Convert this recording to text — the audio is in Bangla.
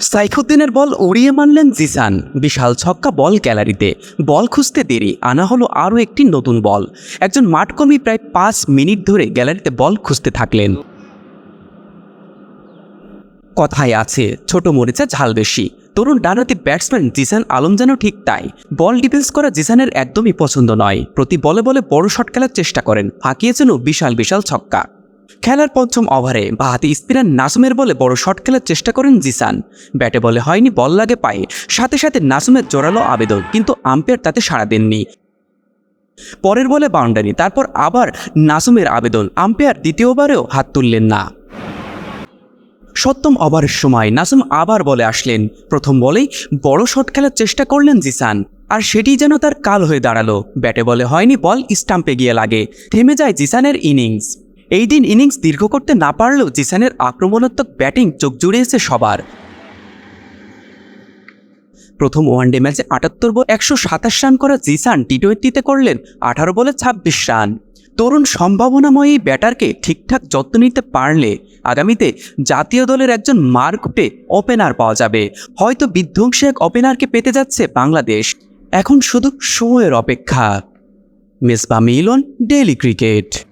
সাইফুদ্দিনের বল উড়িয়ে মানলেন জিসান বিশাল ছক্কা বল গ্যালারিতে। বল খুঁজতে দেরি। আনা হলো আরও একটি নতুন বল। একজন মাঠকর্মী প্রায় পাঁচ মিনিট ধরে গ্যালারিতে বল খুঁজতে থাকলেন। কথায় আছে, ছোট মরিচা ঝাল বেশি। তরুণ ডানাতি ব্যাটসম্যান জিসান আলম যেন ঠিক তাই। বল ডিফেন্স করা জিসানের একদমই পছন্দ নয়। প্রতি বলে বলে বড় শট খেলার চেষ্টা করেন। হাঁকিয়েছেন বিশাল বিশাল ছক্কা। খেলার পঞ্চম ওভারে বাহাতি স্পিনার নাসুমের বলে বড় শট খেলার চেষ্টা করেন জিসান। ব্যাটে বলে হয়নি, বল লাগে পায়ে। সাথে সাথে নাসুমের জোরালো আবেদন, কিন্তু আম্পায়ার তাতে সাড়া দেননি। পরের বলে বাউন্ডারি, তারপর আবার নাসুমের আবেদন। আম্পায়ার দ্বিতীয়বারেও হাত তুললেন না। সপ্তম ওভারের সময় নাসুম আবার বলে আসলেন। প্রথম বলেই বড় শট খেলার চেষ্টা করলেন জিসান, আর সেটি যেন তার কাল হয়ে দাঁড়াল। ব্যাটে বলে হয়নি, বল স্টাম্পে গিয়ে লাগে। থেমে যায় জিসানের ইনিংস। এই দিন ইনিংস দীর্ঘ করতে না পারলেও জিসানের আক্রমণাত্মক ব্যাটিং চোখ জুড়িয়েছে সবার। প্রথম ওয়ানডে ম্যাচে আটাত্তর বল, একশো সাতাশ রান করা জিসান টি টোয়েন্টিতে করলেন আঠারো বলে ছাব্বিশ রান। তরুণ সম্ভাবনাময়ী ব্যাটারকে ঠিকঠাক যত্ন নিতে পারলে আগামীতে জাতীয় দলের একজন মার্কটে ওপেনার পাওয়া যাবে। হয়তো বিধ্বংসী এক ওপেনারকে পেতে যাচ্ছে বাংলাদেশ। এখন শুধু সময়ের অপেক্ষা। Misbah Milon, daily cricket.